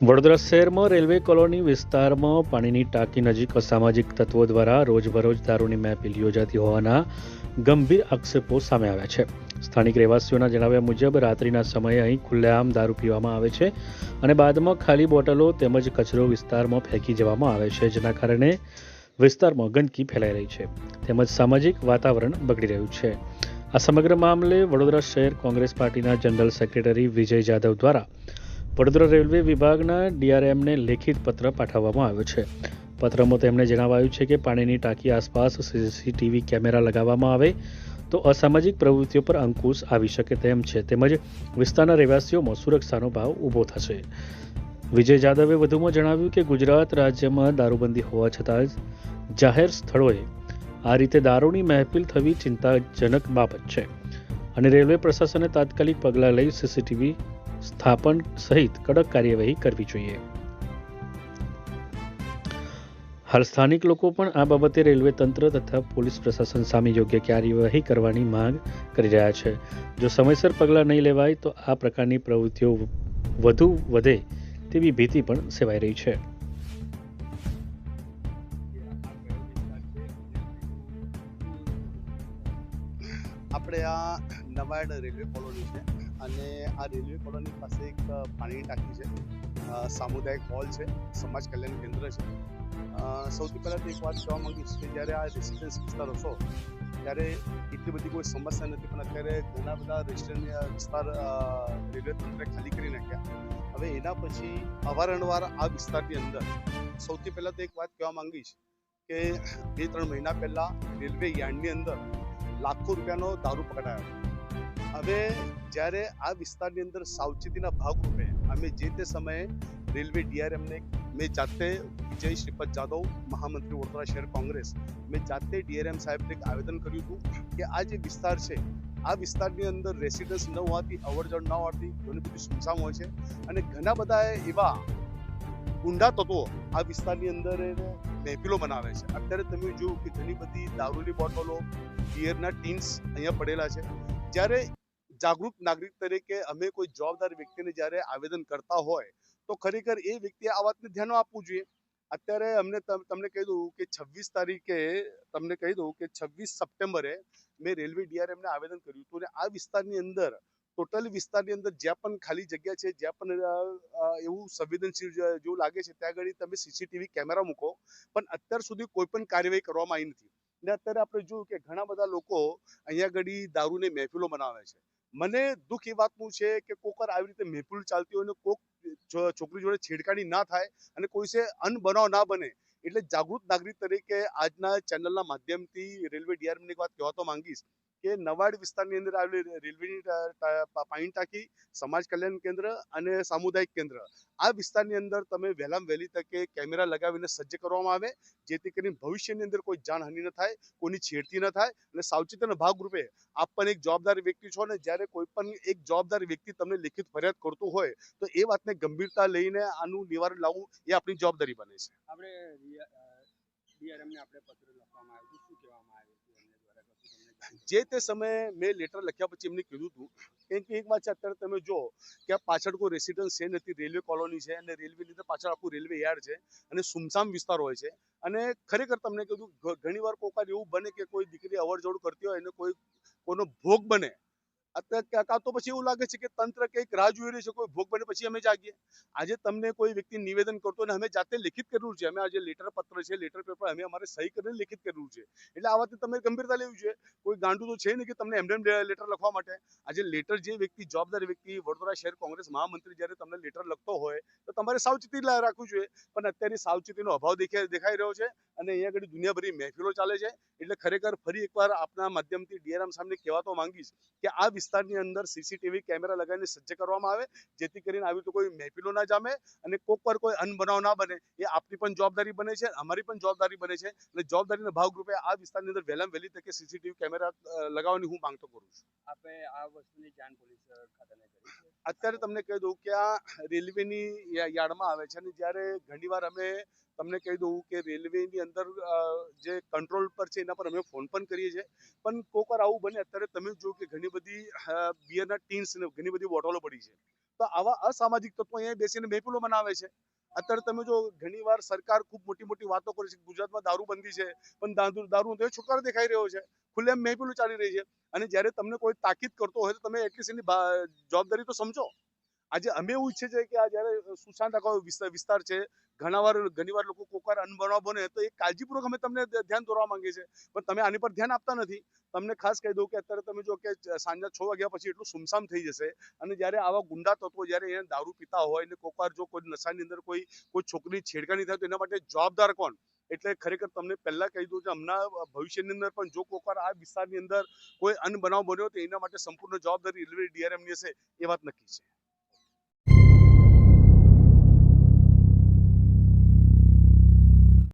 વડોદરા શહેરમાં railway colony વિસ્તારમાં પાણીની ટાંકી નજીક અસામાજિક તત્વો દ્વારા રોજબરોજ દારૂની મહેફિલ યોજાતી હોવાના ગંભીર આક્ષેપો સામે આવ્યા છે. સ્થાનિક રહેવાસીઓના જણાવ્યા મુજબ, રાત્રિના સમયે અહીં ખુલ્લેઆમ દારૂ પીવામાં આવે છે અને બાદમાં ખાલી બોટલો તેમજ કચરો વિસ્તારમાં ફેંકી જવામાં આવે છે, જેના કારણે વિસ્તારમાં ગંદકી ફેલાઈ રહી છે તેમજ સામાજિક વાતાવરણ બગડી રહ્યું છે. આ સમગ્ર મામલે વડોદરા શહેર કોંગ્રેસ પાર્ટીના જનરલ સેક્રેટરી વિજય જાદવ દ્વારા વડોદરા રેલવે વિભાગના ડીઆરએમને લેખિત પત્ર પાઠવવામાં આવ્યો છે. પત્રમાં તેમણે જણાવાયું છે કે પાણીની ટાંકી આસપાસ સીસીટીવી કેમેરા લગાવવામાં આવે તો અસામાજિક પ્રવૃત્તિઓ પર અંકુશ આવી શકે તેમ છે. તેમજ વિસ્તારના રહેવાસીઓમાં સુરક્ષાનો ભાવ ઊભો થશે. વિજય જાદવે વધુમાં જણાવ્યું કે ગુજરાત રાજ્યમાં દારૂબંધી હોવા છતાં જાહેર સ્થળોએ આ રીતે દારૂની મહેફિલ થવી ચિંતાજનક બાબત છે. અને રેલવે પ્રશાસને તાત્કાલિક પગલાં લઈ સીસીટીવી સ્થાપન સહિત કડક કાર્યવાહી કરવી જોઈએ. હાલ સ્થાનિક લોકો પણ આ બાબતે રેલવે તંત્ર તથા પોલીસ પ્રશાસન સામે યોગ્ય કાર્યવાહી કરવાની માંગ કરી રહ્યા છે. જો સમયસર પગલાં નહીં લેવાય તો આ પ્રકારની પ્રવૃત્તિઓ વધુ વધે તેવી ભીતિ પણ સેવાઈ રહી છે. આપણે આ નવાડ રેલવે કોલોની છે. અને આ રેલવે કોલોની પાસે એક પાણીની ટાંકી છે. સામુદાયિક હોલ છે, સમાજ કલ્યાણ કેન્દ્ર છે. સૌથી પહેલાં તો એક વાત કહેવા માંગીશ કે જ્યારે આ રેસિડેન્સ વિસ્તાર હશો ત્યારે એટલી બધી કોઈ સમસ્યા નથી, પણ અત્યારે ઘણા બધા રેસિડેન્ટ વિસ્તાર રેલવે તંત્રે ખાલી કરી નાખ્યા. હવે એના પછી અવારનવાર આ વિસ્તારની અંદર સૌથી પહેલાં તો એક વાત કહેવા માંગીશ કે બે ત્રણ મહિના પહેલાં રેલવે યાર્ડની અંદર લાખો રૂપિયાનો દારૂ પકડાયો. હવે જ્યારે આ વિસ્તારની અંદર સાવચેતીના ભાગરૂપે અમે જે તે સમયે રેલવે ડીઆરએમને મેં જાતે વિજય શ્રીપદ જાદવ મહામંત્રી વડોદરા શહેર કોંગ્રેસ મેં જાતે ડીઆરએમ સાહેબને એક આવેદન કર્યું હતું કે આ જે વિસ્તાર છે, આ વિસ્તારની અંદર રેસિડન્સ ન હોવાથી, અવરજવર ન હોવાથી ઘણી બધી સુમસામ હોય છે અને ઘણા બધા એવા ગુંડા તત્વો આ વિસ્તારની અંદર મહેફિલો બનાવે છે. અત્યારે તમે જોયું કે ઘણી બધી દારૂની બોટલો બિયરના ટીન્સ અહીંયા પડેલા છે. જ્યારે જાગૃત નાગરિક તરીકે અમે કોઈ જવાબદાર વ્યક્તિને જ્યારે આવેદન કરતા હોય, તો ખરેખર એ વ્યક્તિએ આ વાતને ધ્યાન આપવું જોઈએ. અત્યારે અમને તમને કહી દઉં કે છવ્વીસ તારીખે, તમને કહી દઉં કે છવ્વીસ સપ્ટેમ્બરે મેં રેલવે ડીઆરએમને આવેદન કર્યું હતું અને આ વિસ્તારની અંદર, ટોટલ વિસ્તારની અંદર જ્યાં પણ ખાલી જગ્યા છે, જ્યાં પણ એવું સંવેદનશીલ જેવું લાગે છે, ત્યાં આગળ તમે સીસીટીવી કેમેરા મૂકો. પણ અત્યાર સુધી કોઈ પણ કાર્યવાહી કરવામાં આવી નથી. ને અત્યારે આપણે જોયું કે ઘણા બધા લોકો અહીંયા આગળ દારૂની મહેફિલો બનાવે છે. મને દુઃખ એ વાતનું છે કે કોક આવી રીતે મહેફિલ ચાલતી હોય ને કોક છોકરી જોડે છેડખાની ના થાય અને કોઈ છે અનબનાવ ના બને એટલે જાગૃત નાગરિક તરીકે આજના ચેનલના માધ્યમથી રેલવે ડીઆરએમની વાત કહેવા તો માંગીશ કે નવાડ વિસ્તારની અંદર આવેલી રેલવેની પાણી ટાંકી, સમાજ કલ્યાણ કેન્દ્ર અને સામુદાયિક કેન્દ્ર. આ વિસ્તારની અંદર તમે વહેલામાં વહેલી તકે કેમેરા લગાવીને સજ્જ કરવામાં આવે, જેથી કરીને ભવિષ્યની અંદર કોઈ જાનહાનિ ન થાય, કોઈની છેડતી ન થાય અને સાવચેતીના ભાગરૂપે આપ પણ એક જવાબદાર વ્યક્તિ છો ને જ્યારે કોઈ પણ એક જવાબદાર વ્યક્તિ તમને લેખિત ફરિયાદ કરતું હોય, તો એ વાતને ગંભીરતા લઈને આનું નિવારણ લાવવું એ આપણી જવાબદારી બને છે. આપણે જે તે સમયે મેં લેટર લખ્યા પછી એમને કીધું હતું. કેમ કે એક વાત છે, અત્યારે તમે જો કે આ પાછળ કોઈ રેસિડન્સ છે નથી રેલવે કોલોની છે અને રેલવેની અંદર પાછળ આખું રેલવે યાર્ડ છે અને સુમસામ વિસ્તાર હોય છે. અને ખરેખર તમને કીધું ઘણી ઘણીવાર કોઈકવાર એવું બને કે કોઈ દીકરી અવર જવર કરતી હોય અને કોઈ, કોઈનો ભોગ બને. કાં તો પછી એવું લાગે છે કે તંત્ર કંઈક રાહ જોઈ રહ્યું છે, કોઈ ભોગ બને પછી અમે જાગીએ. આજે તમને કોઈ વ્યક્તિ નિવેદન કરતો અને અમે જાતે લિખિત કર્યું છે. અમે આજે લેટર પત્ર છે લેટર પેપર અમે અમારે સહી કરીને લિખિત કર્યું છે. એટલે આ વાતને તમે ગંભીરતા લેવી જોઈએ. કોઈ ગાંડું તો છે નહીં કે તમને એમ લેટર લખવા માટે. આજે લેટર જે વ્યક્તિ, જવાબદાર વ્યક્તિ, વડોદરા શહેર કોંગ્રેસ મહામંત્રી જ્યારે તમને લેટર લખતો હોય, તો તમારે સાવચેતી રાખવું જોઈએ. પણ અત્યારે સાવચેતીનો અભાવ દેખાય દેખાઈ રહ્યો છે અને અહીંયા આગળ દુનિયાભરી મહેફિલો ચાલે છે. એટલે ખરેખર ફરી એકવાર આપના માધ્યમથી ડીઆરએમ સામે કહેવા તો માંગીશ કે આ વિસ્તારની અંદર સીસીટીવી કેમેરા લગાવીને સજ્જ કરવામાં આવે જેથી કરીને આવી તો કોઈ મહેફિલો ના જામે અને કોક પર કોઈ અનબનાવ ના બને. એ આપની પણ જવાબદારી બને છે અમારી પણ જવાબદારી બને છે અને જવાબદારીના ભાગરૂપે આ વિસ્તારની અંદર વહેલામ વહેલી તકે સીસીટીવી કેમેરા લગાવવાની હું માંગતો કરું છું. આપે આ વસ્તુની જાણ પોલીસ ખાતાને કરી છે? અત્યારે તમને કહી દઉં કે આ રેલવેની યાર્ડમાં આવે છે અને જ્યારે ઘણીવાર અમે તમને કહી દઉં કે રેલવેની અંદર જે કંટ્રોલ પર છે એના પર અમે ફોન પણ કરીએ છીએ. પણ કોઈક વાર આવું બને, અત્યારે તમે જો કે ઘણી બધી બિયરના ટીન્સ ને ઘણી બધી બોટલો પડી છે. તો આવા અસામાજિક તત્વો અહીંયા બેસીને મહેફિલો બનાવે છે. અત્યારે તમે જો ઘણી વાર સરકાર ખૂબ મોટી મોટી વાતો કરે છે ગુજરાતમાં ગુજરાતમાં દારૂબંધી છે, પણ દારૂ દારૂ તો છુટકારો દેખાઈ રહ્યો છે. ખુલ્લેમ મહેફિલો ચાલી રહી છે. અને જ્યારે તમને કોઈ તાકીદ કરતો હોય તો તમે એટલીસ્ટ એની જવાબદારી તો સમજો. આજે અમે એવું ઈચ્છે છે કે આ જ્યારે સુશાંત આખો વિસ્તાર છે, ઘણા વાર ઘણી વાર લોકો કોક વાર અનબનાવ બને, તો એ કાળજીપૂર્વક અમે તમને ધ્યાન દોરવા માંગીએ છીએ. પણ તમે આની પર ધ્યાન આપતા નથી. તમને ખાસ કહી દઉં કે અત્યારે તમે જો કે સાંજના છ વાગ્યા પછી એટલું સુમસામ થઈ જશે અને જ્યારે આવા ગુંડા તત્વો જ્યારે એને દારૂ પીતા હોય ને કોકવાર જો કોઈ નશાની અંદર કોઈ કોઈ છોકરી છેડખાની થાય, તો એના માટે જવાબદાર કોણ? એટલે ખરેખર તમને પહેલા કહી દઉં કે હમણાં ભવિષ્યની અંદર પણ જો કોકવાર આ વિસ્તારની અંદર કોઈ અનબનાવ બન્યો તો એના માટે સંપૂર્ણ જવાબદારી રેલવે ડીઆરએમની હશે, એ વાત નક્કી છે.